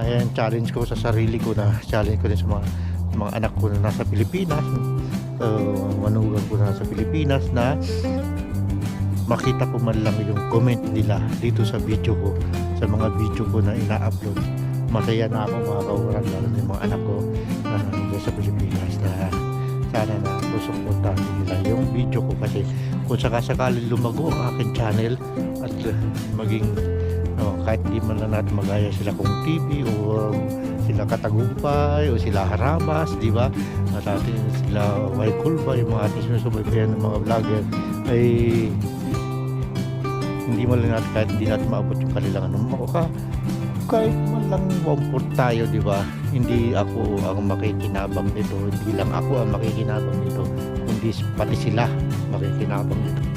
nga, ayan, challenge ko sa sarili ko na challenge ko din sa mga, mga anak ko na nasa Pilipinas. Uh, manugang ko na nasa Pilipinas na makita ko man lang yung comment nila dito sa video ko, sa mga video ko na ina-upload. Masaya na ako mga kaurang, lalo na yung mga anak ko na nandun sa Pilipinas na sana na susuportahan nila yung video ko kasi kung sakasakaling lumago ang aking channel at maging kahit di man lang natin magaya sila kung TV o um, sila Katagumpay o sila Harabas, di ba? At atin sila Waikulba, yung mga ating sinusubaybayan ng mga vlogger ay hindi man lang natin kahit hindi natin maabot yung kanilang ano maka kahit man lang tayo di ba hindi ako ang makikinabang nito hindi lang ako ang makikinabang nito kundi pati sila makikinabang nito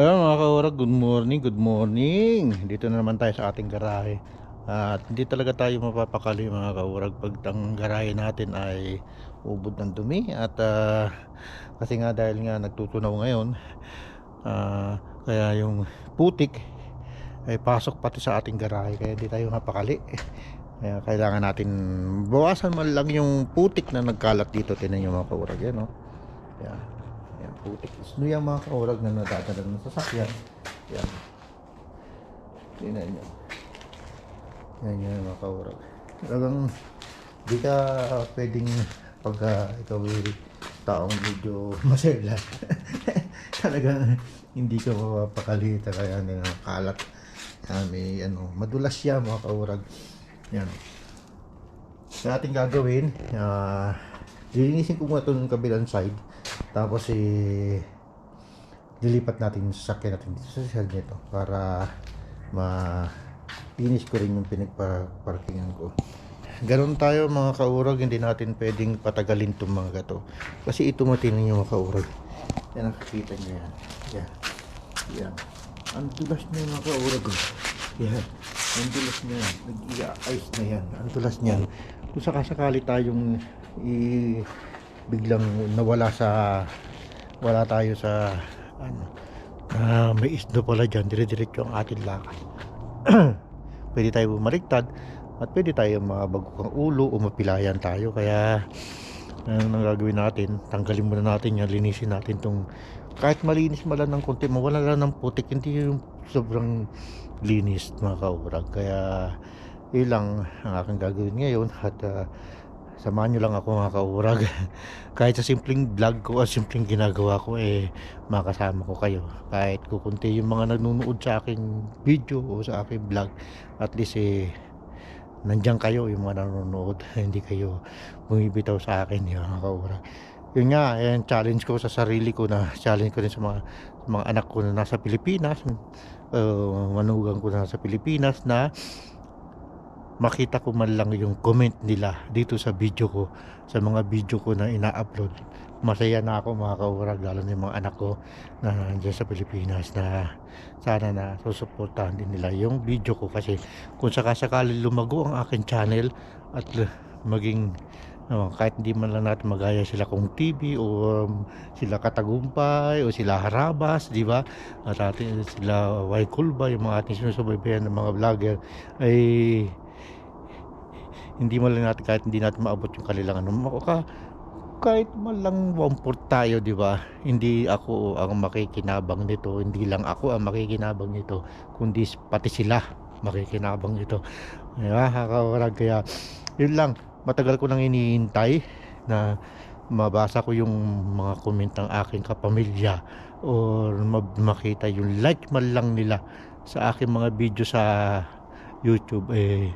Ayun mga kaurag, good morning, good morning. Dito na naman tayo sa ating garahe. At hindi talaga tayo mapapakali mga kaurag pag ang garahe natin ay ubod ng dumi. At ah, kasi nga dahil nga nagtutunaw ngayon, ah, kaya yung putik ay pasok pati sa ating garahe. Kaya hindi tayo mapakali. Kaya kailangan natin bawasan man lang yung putik na nagkalat dito. Tinan nyo mga kaurag yan, no? Yan. Putik. Sino yung mga kaurag na nadadala ng sasakyan? Yan. Tingnan nyo. Yan yan mga kaurag. Talagang di ka pwedeng pag uh, ikaw ay taong medyo masela. Talagang hindi ka mapapakalita kaya na kalat. Ah, may ano, madulas siya mga kaurag. Yan. Sa ating gagawin, ah, lilinisin ko muna ito ng kabilang side. Tapos eh, lilipat natin yung sasakyan natin dito sa side nito para ma finish ko rin yung pinagparkingan ko. Ganon tayo mga kaurag, hindi natin pwedeng patagalin itong mga gato. Kasi ito matinin yung mga kaurag. Yan, nakikita nyo yan. Yan. Yan. Ang tulas na yung mga kaurag. oh. Yan. Ang tulas niya. Nag-i-ice na yan. Ang tulas niyan. Kung sakasakali tayong i biglang nawala sa wala tayo sa ano ah, may isno pala dyan. Dire-diretso ang ating lakad pwede tayo bumaliktad at pwede tayo mabagok ang ulo o mapilayan tayo. Kaya ano nang gagawin natin tanggalin muna natin yan linisin natin tong kahit malinis man lang ng konti mawala lang ng putik hindi yung sobrang linis mga kaurag. Kaya yun ang aking gagawin ngayon at ah, samahan nyo lang ako mga kaurag. Kahit sa simpleng vlog ko o simpleng ginagawa ko eh makasama ko kayo. Kahit kukunti yung mga nanonood sa aking video o sa aking vlog at least eh nandiyan kayo yung mga nanonood. Hindi kayo bumibitaw sa akin yung mga kaurag. Yun nga yan challenge ko sa sarili ko na challenge ko din sa mga, sa mga anak ko na nasa Pilipinas uh, manugang ko na nasa Pilipinas na makita ko man lang yung comment nila dito sa video ko sa mga video ko na ina-upload masaya na ako mga kaurag lalo na yung mga anak ko na nandiyan sa Pilipinas na sana na susuportahan din nila yung video ko kasi kung sakasakali lumago ang aking channel at maging no, kahit hindi man lang natin magaya sila kung TV o um, sila Katagumpay o sila Harabas, di ba? At atin sila Waikulba, yung mga ating sinusubaybayan ng mga vlogger ay hindi man lang natin kahit hindi natin maabot yung kanilang ano maka kahit man lang wamport tayo di ba? Hindi ako ang makikinabang nito hindi lang ako ang makikinabang nito kundi pati sila makikinabang nito. Di ba kakawarag kaya yun lang. Matagal ko nang iniintay na mabasa ko yung mga comment ng aking kapamilya or ma- makita yung like man lang nila sa aking mga video sa YouTube eh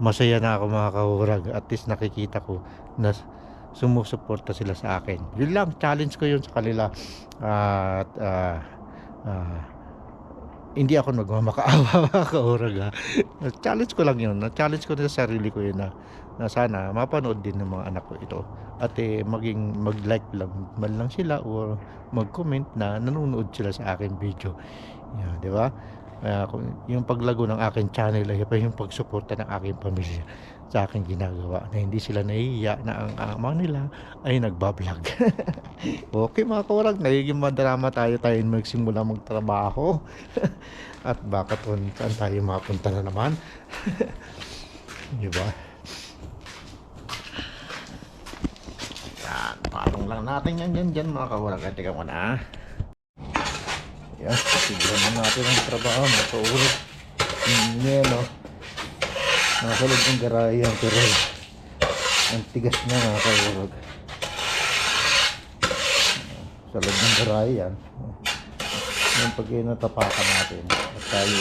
masaya na ako mga kahurag at least nakikita ko na sumusuporta sila sa akin. Yun lang challenge ko yun sa kanila. At ah, ah, hindi ako nagmamakaawa mga kahurag ha. challenge ko lang yun. Challenge ko sa sarili ko yun na, na sana mapanood din ng mga anak ko ito. At eh, maging mag like lang man lang sila or mag comment na nanonood sila sa aking video. Yeah, di ba kung yung paglago ng aking channel ay pa yung pagsuporta ng aking pamilya. sa aking ginagawa na hindi sila nahihiya na ang ama nila ay nagbablog. okay mga kaurag, nagiging madrama tayo tayo magsimula magtrabaho. At baka kung saan tayo mapunta na naman. Di ba? Yan, parang lang natin yan dyan dyan mga kaurag. At teka muna. Yan, simulan na natin ang trabaho mga kaurag. Yan o. Nasa loob ng garahe yan pero ang tigas niya mga kaurag. Sa loob ng garahe. Yung pag natapakan natin at tayo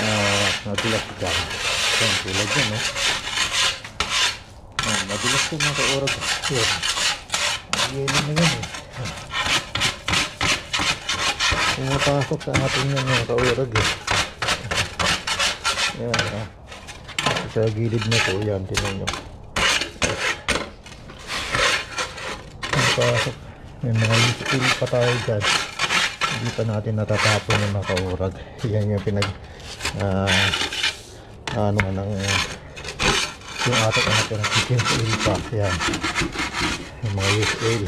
uh, nadulas dyan. Yan, tulad yan no. Yan, nadulas ko mga kaurag. Yan. Yelo na yan eh. Pumapasok sa atin yan mga kaurag eh. Yan ah. Sa gilid na to, yan, tinan nyo. Pumapasok. May mga spill pa tayo dyan. Hindi pa natin natatapon yung mga kaurag. Yan yung pinag ah ano ng yung ating anak na chicken oil pa. Yan. Yung mga oil.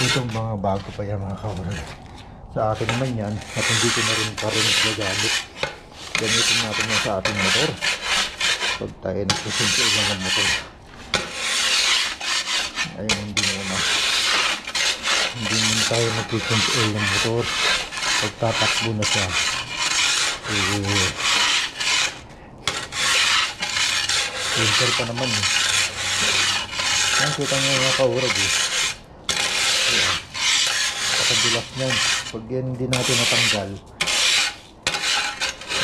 Itong mga bago pa yan mga kaurag. Sa atin naman yan, at hindi ko na rin pa rin gagamit. Gamitin natin yan sa ating motor. Pag tayo nagsisimple lang ng motor. Ayun, hindi mo na. Hindi mo tayo nagsisimple ng motor. Pag tatakbo na siya. Eh, winter pa naman eh. Ang kita nyo yung kaurag eh. Ayan. Pakadulas niyan. Pag yan hindi natin natanggal,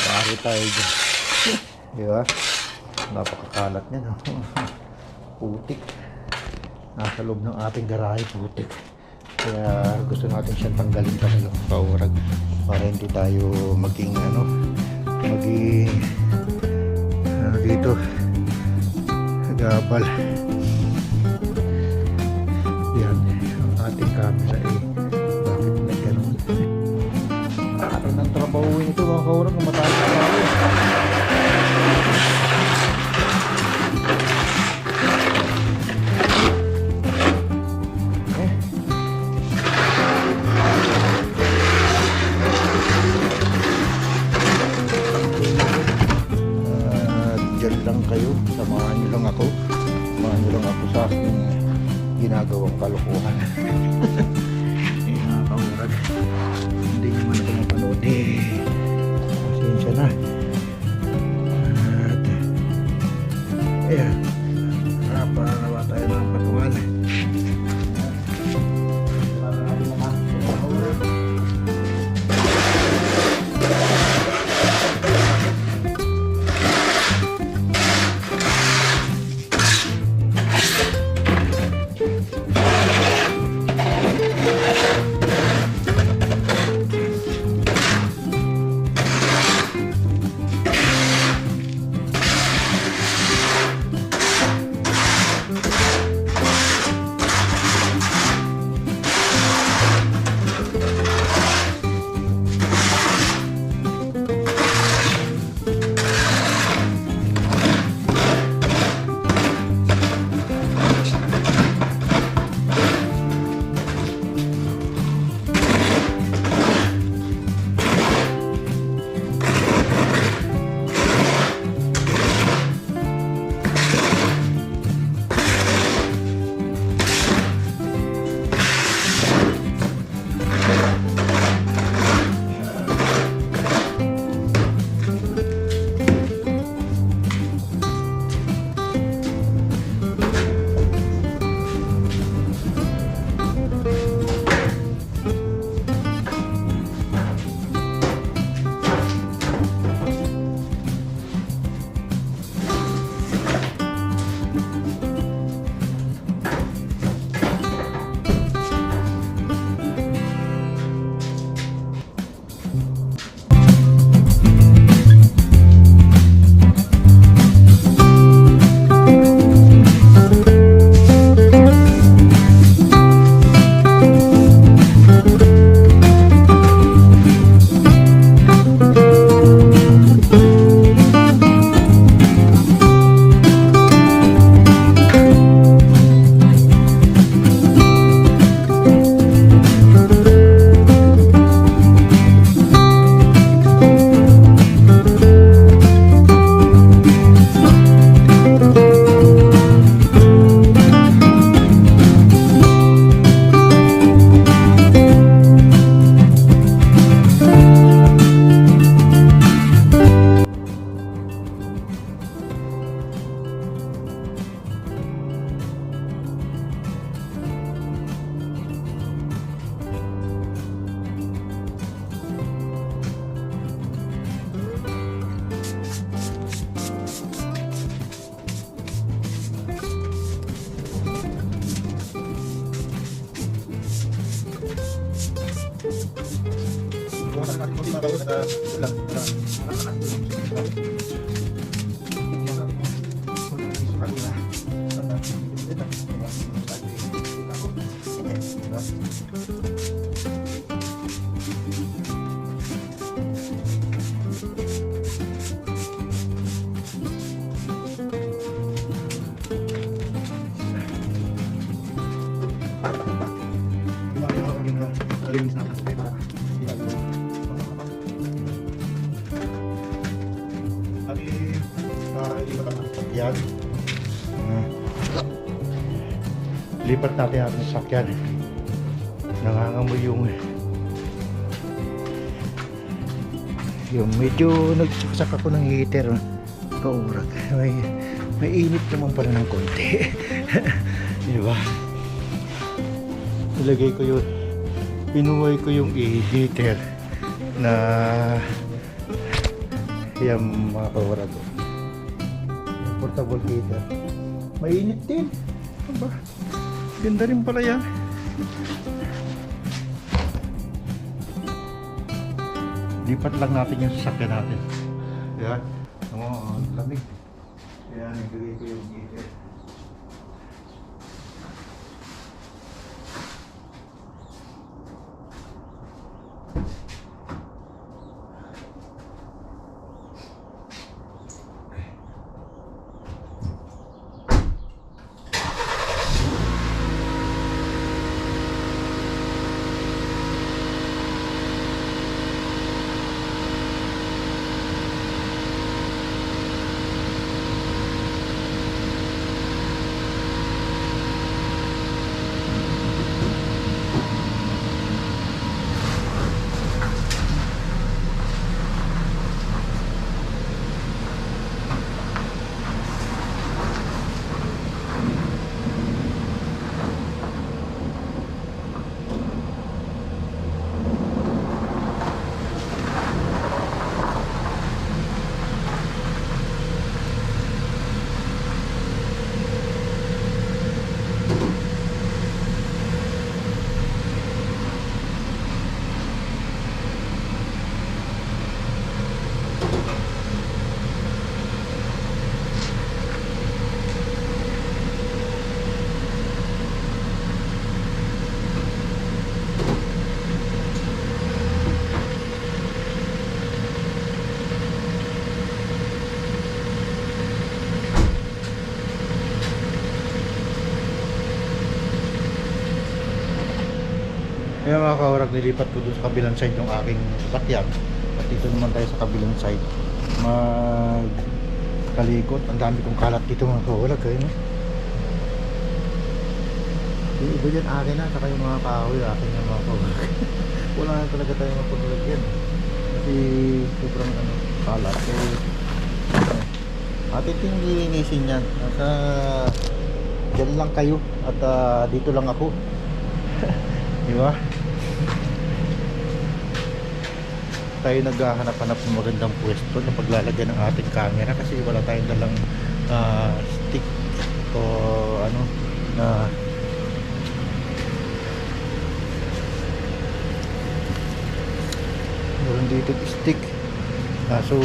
Maaari tayo dyan. Di ba? Napakakalat niya, no? putik. Nasa loob ng ating garahe, putik. Kaya gusto natin siyang tanggalin talaga ng kaurag para hindi tayo maging ano, maging ano dito, gabal. Yan, ang ating camera eh. Ano ng trabaho ito mga kaurag na mataas Uh, ito lang. Lipat natin ang ating sakyan. Nangangamoy yung yung medyo nagsaksak ako ng heater. Kaurag. May may init naman pala ng konti. Di ilagay ko yun. Pinuway ko yung heater na yung mga kaurag. Portable heater. Mainit din. Ano ba ganda rin pala yan. Lipat lang natin yung sasakyan natin. Yan. Oh, lamig. Yan nagagay ko yung heater Kaya mga kaurag, nilipat ko doon sa kabilang side yung aking sasakyan. At dito naman tayo sa kabilang side. Mag kalikot. Ang dami kong kalat dito mga kaurag. Kaya no? Yung iba dyan akin na, saka yung mga kahoy akin na mga kaurag. Wala na talaga tayo mapagulagyan. Kasi sobrang ano, kalat. Eh, atin ting lilinisin yan. Nasa dyan lang kayo at ah, dito lang ako. Di ba? Tayo naghahanap-hanap ng magandang pwesto na paglalagyan ng ating camera kasi wala tayong dalang ah, stick o ano na meron dito stick. Kaso